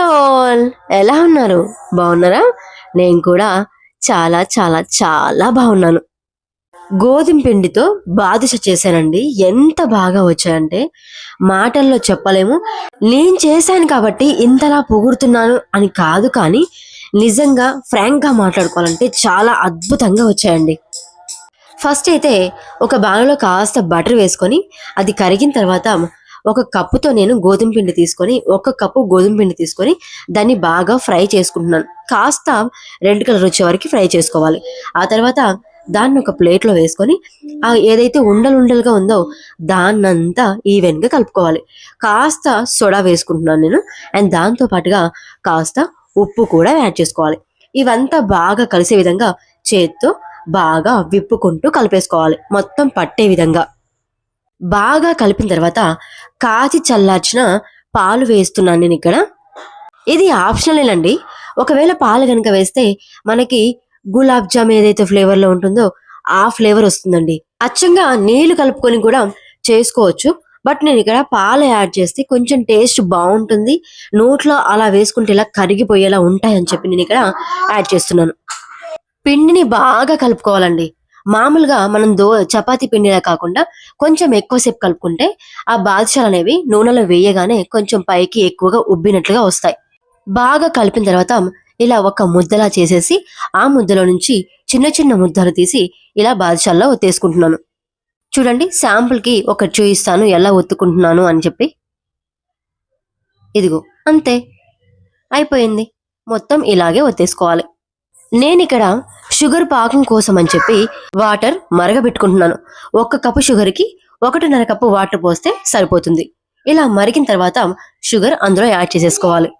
Hello all. ఎలా ఉన్నారు? బాగున్నారా? నేను కూడా చాలా చాలా చాలా బాగున్నాను. గోధుమ పిండితో బాదుష చేశానండి. ఎంత బాగా వచ్చాయంటే మాటల్లో చెప్పలేము. నేను చేశాను కాబట్టి ఇంతలా పొగుడుతున్నాను అని కాదు కానీ నిజంగా ఫ్రాంక్గా మాట్లాడుకోవాలంటే చాలా అద్భుతంగా వచ్చాయండి. ఫస్ట్ అయితే ఒక బాణలో కాస్త బటర్ వేసుకొని అది కరిగిన తర్వాత ఒక కప్పుతో నేను గోధుమ పిండి తీసుకొని ఒక కప్పు గోధుమ పిండి తీసుకొని దాన్ని బాగా ఫ్రై చేసుకుంటున్నాను. కాస్త రెడ్ కలర్ వచ్చే వరకు ఫ్రై చేసుకోవాలి. ఆ తర్వాత దాన్ని ఒక ప్లేట్లో వేసుకొని ఆ ఏదైతే ఉండలు ఉండలుగా ఉందో దాన్నంతా ఈవెన్గా కలుపుకోవాలి. కాస్త సోడా వేసుకుంటున్నాను నేను. అండ్ దాంతో పాటుగా కాస్త ఉప్పు కూడా యాడ్ చేసుకోవాలి. ఇవంతా బాగా కలిసే విధంగా చేత్తో బాగా విప్పుకుంటూ కలిపేసుకోవాలి. మొత్తం పట్టే విధంగా. బాగా కలిపిన తర్వాత కాచి చల్లార్చిన పాలు వేస్తున్నాను నేను ఇక్కడ. ఇది ఆప్షనల్ అండి ఒకవేళ పాలు కనుక వేస్తే మనకి గులాబ్ జామ్ ఏదైతే ఫ్లేవర్లో ఉంటుందో ఆ ఫ్లేవర్ వస్తుందండి. అచ్చంగా నీళ్ళు కలుపుకొని కూడా చేసుకోవచ్చు. బట్ నేను ఇక్కడ పాలు యాడ్ చేస్తే కొంచెం టేస్ట్ బాగుంటుంది. నోట్లో అలా వేసుకుంటే ఇలా కరిగిపోయేలా ఉంటాయని చెప్పి నేను ఇక్కడ యాడ్ చేస్తున్నాను. పిండిని బాగా కలుపుకోవాలండి. మామూలుగా మనం దో చపాతి పిండిలా కాకుండా కొంచెం ఎక్కువసేపు కలుపుకుంటే ఆ బాదుషాలు అనేవి నూనెలో వేయగానే కొంచెం పైకి ఎక్కువగా ఉబ్బినట్లుగా వస్తాయి. బాగా కలిపిన తర్వాత ఇలా ఒక ముద్దలా చేసేసి ఆ ముద్దలో నుంచి చిన్న చిన్న ముద్దలు తీసి ఇలా బాదుషాల్లో ఒత్తేసుకుంటున్నాను చూడండి శాంపుల్కి ఒకటి ఒక చూయిస్తాను ఎలా ఒత్తుకుంటున్నాను అని చెప్పి. ఇదిగో అంతే. అయిపోయింది. మొత్తం ఇలాగే ఒత్తేసుకోవాలి. నేను ఇక్కడ షుగర్ పాకం కోసం అని చెప్పి వాటర్ మరగబెట్టుకుంటున్నాను. ఒక్క కప్పు షుగర్కి ఒకటిన్నర కప్పు వాటర్ పోస్తే సరిపోతుంది. ఇలా మరిగిన తర్వాత షుగర్ అందులో యాడ్ చేసేసుకోవాలి.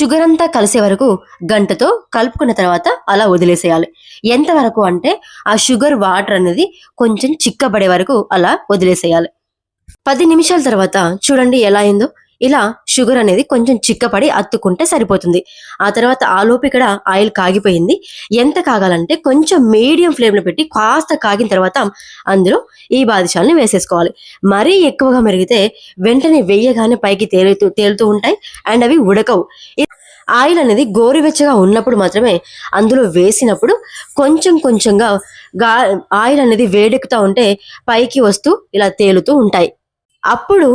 షుగర్ అంతా కలిసే వరకు గంటతో కలుపుకున్న తర్వాత అలా వదిలేసేయాలి. ఎంతవరకు అంటే ఆ షుగర్ వాటర్ అనేది కొంచెం చిక్కబడే వరకు అలా వదిలేసేయాలి. పది నిమిషాల తర్వాత చూడండి ఎలా అయిందో. ఇలా షుగర్ అనేది కొంచెం చిక్కపడి అత్తుకుంటే సరిపోతుంది. ఆ తర్వాత ఆ ఇక్కడ ఆయిల్ కాగిపోయింది. ఎంత కాగాలంటే కొంచెం మీడియం ఫ్లేమ్లో పెట్టి కాస్త కాగిన తర్వాత అందులో ఈ బాదుషాలని వేసేసుకోవాలి. మరీ ఎక్కువగా మెరిగితే వెంటనే వేయగానే పైకి తేలుతూ తేలుతూ ఉంటాయి అండ్ అవి ఉడకవు. ఆయిల్ అనేది గోరువెచ్చగా ఉన్నప్పుడు మాత్రమే అందులో వేసినప్పుడు కొంచెం కొంచెంగా గా ఆయిల్ అనేది వేడెక్కుతూ ఉంటే పైకి వస్తూ ఇలా తేలుతూ ఉంటాయి. అప్పుడు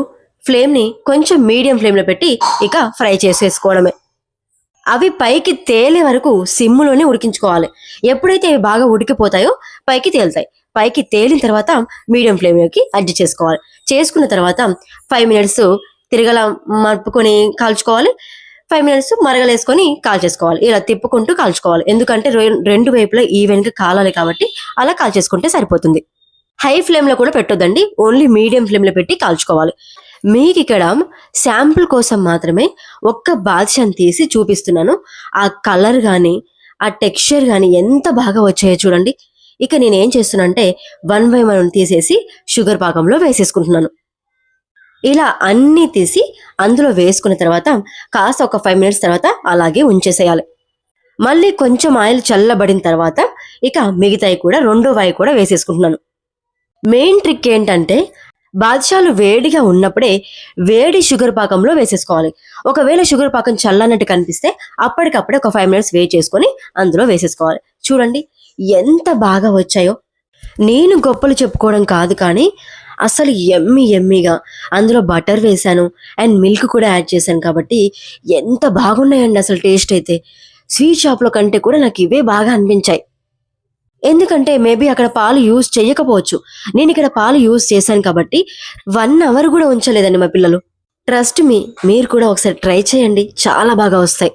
ఫ్లేమ్ని కొంచెం మీడియం ఫ్లేమ్లో పెట్టి ఇక ఫ్రై చేసేసుకోవడమే. అవి పైకి తేలే వరకు సిమ్లోనే ఉడికించుకోవాలి. ఎప్పుడైతే అవి బాగా ఉడికిపోతాయో పైకి తేలుతాయి. పైకి తేలిన తర్వాత మీడియం ఫ్లేమ్లోకి అడ్జస్ట్ చేసుకోవాలి. చేసుకున్న తర్వాత ఫైవ్ మినిట్స్ తిరగల మలుపుకొని కాల్చుకోవాలి. ఫైవ్ మినిట్స్ మరగలేసుకొని కాల్చేసుకోవాలి. ఇలా తిప్పుకుంటూ కాల్చుకోవాలి. ఎందుకంటే రెండు వైపులా ఈవెన్గా కాలాలి కాబట్టి అలా కాల్చేసుకుంటే సరిపోతుంది. హై ఫ్లేమ్లో కూడా పెట్టొద్దండి. ఓన్లీ మీడియం ఫ్లేమ్లో పెట్టి కాల్చుకోవాలి. మీకు ఇక్కడ శాంపుల్ కోసం మాత్రమే ఒక్క బాద్షాని తీసి చూపిస్తున్నాను. ఆ కలర్ కానీ ఆ టెక్స్చర్ కానీ ఎంత బాగా వచ్చాయో చూడండి. ఇక నేను ఏం చేస్తున్నానంటే వన్ బై వన్ తీసేసి షుగర్ పాకంలో వేసేసుకుంటున్నాను. ఇలా అన్నీ తీసి అందులో వేసుకున్న తర్వాత కాస్త ఒక ఫైవ్ మినిట్స్ తర్వాత అలాగే ఉంచేసేయాలి. మళ్ళీ కొంచెం ఆయిల్ చల్లబడిన తర్వాత ఇక మిగతాయి కూడా రెండో వాయి కూడా వేసేసుకుంటున్నాను. మెయిన్ ట్రిక్ ఏంటంటే బాదుషాలు వేడిగా ఉన్నప్పుడే వేడి షుగర్ పాకంలో వేసేసుకోవాలి. ఒకవేళ షుగర్ పాకం చల్లనట్టు కనిపిస్తే అప్పటికప్పుడే ఒక ఫైవ్ మినిట్స్ వెయిట్ చేసుకొని అందులో వేసేసుకోవాలి. చూడండి ఎంత బాగా వచ్చాయో. నేను గొప్పలు చెప్పుకోవడం కాదు కానీ అసలు ఎమ్మి ఎమ్మిగా అందులో బటర్ వేశాను అండ్ మిల్క్ కూడా యాడ్ చేశాను కాబట్టి ఎంత బాగున్నాయండి అసలు టేస్ట్ అయితే. స్వీట్ షాప్లో కంటే కూడా నాకు ఇవే బాగా అనిపించాయి. ఎందుకంటే మేబీ అక్కడ పాలు యూజ్ చేయకపోవచ్చు నేను ఇక్కడ పాలు యూజ్ చేశాను కాబట్టి వన్ అవర్ కూడా ఉంచలేదండి మా పిల్లలు. ట్రస్ట్ మీ మీరు కూడా ఒకసారి ట్రై చేయండి. చాలా బాగా వస్తాయి.